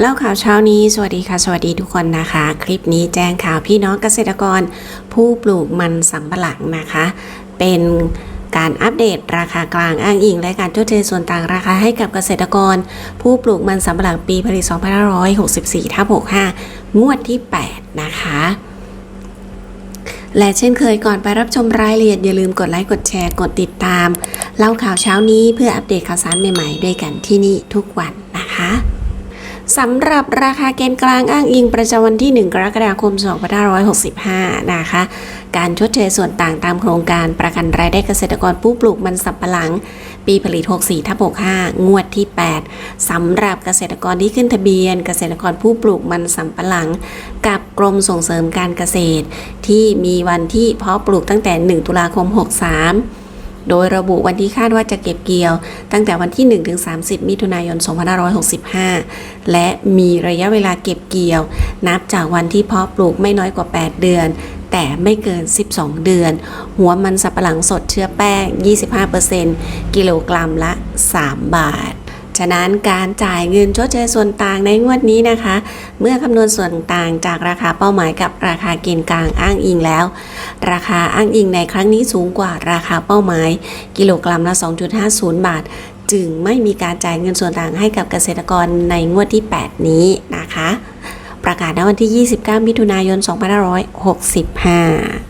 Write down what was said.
เล่าข่าวเช้านี้ สวัสดีค่ะ สวัสดีทุกคนนะคะ คลิปนี้แจ้งข่าวพี่น้องเกษตรกร ผู้ปลูกมันสำปะหลังนะคะ เป็นการอัปเดตราคากลางอ้างอิง และการชดเชยส่วนต่างราคาให้กับเกษตรกร ผู้ปลูกมันสำปะหลังปีผลิต2564ทับ65 งวดที่ 8 นะคะ และเช่นเคยก่อนไปรับชมรายละเอียดอย่าลืมกดไลค์กดแชร์กดติดตาม เล่าข่าวเช้านี้เพื่ออัปเดตข่าวสารใหม่ๆ ด้วยกันที่นี่ทุกวันนะคะ สำหรับราคาเกณฑ์กลางอ้างอิงประจำวันที่ 1 กรกฎาคม 2565 นะคะ การชดเชยส่วนต่างตามโครงการประกันรายได้เกษตรกรผู้ปลูกมันสำปะหลัง ปีผลิต 64ทับ65 งวดที่ 8 สำหรับเกษตรกรที่ขึ้นทะเบียน เกษตรกรผู้ปลูกมันสำปะหลัง กับกรมส่งเสริมการเกษตร ที่มีวันที่เพาะปลูกตั้งแต่ 1 ตุลาคม 63 โดยระบุวันที่คาดว่าจะเก็บเกี่ยว ตั้งแต่วันที่ 1-30 มิถุนายน 2565 และมีระยะเวลาเก็บเกี่ยว นับจากวันที่เพาะปลูกไม่น้อยกว่า 8 เดือน แต่ไม่เกิน 12 เดือน หัวมันสับปะหลังสดเชื้อแป้ง 25%กิโลกรัมละ 3 บาท ฉะนั้นการจ่ายเงินชดเชยส่วนต่างในงวดนี้นะคะ เมื่อคำนวณส่วนต่างจากราคาเป้าหมายกับราคาเกณฑ์กลางอ้างอิงแล้ว ราคาอ้างอิงในครั้งนี้สูงกว่าราคาเป้าหมาย กิโลกรัมละ 2.50 บาท จึงไม่มีการจ่ายเงินส่วนต่างให้กับเกษตรกรในงวดที่ 8 นี้นะคะ ประกาศณวันที่ 29 มิถุนายน 2565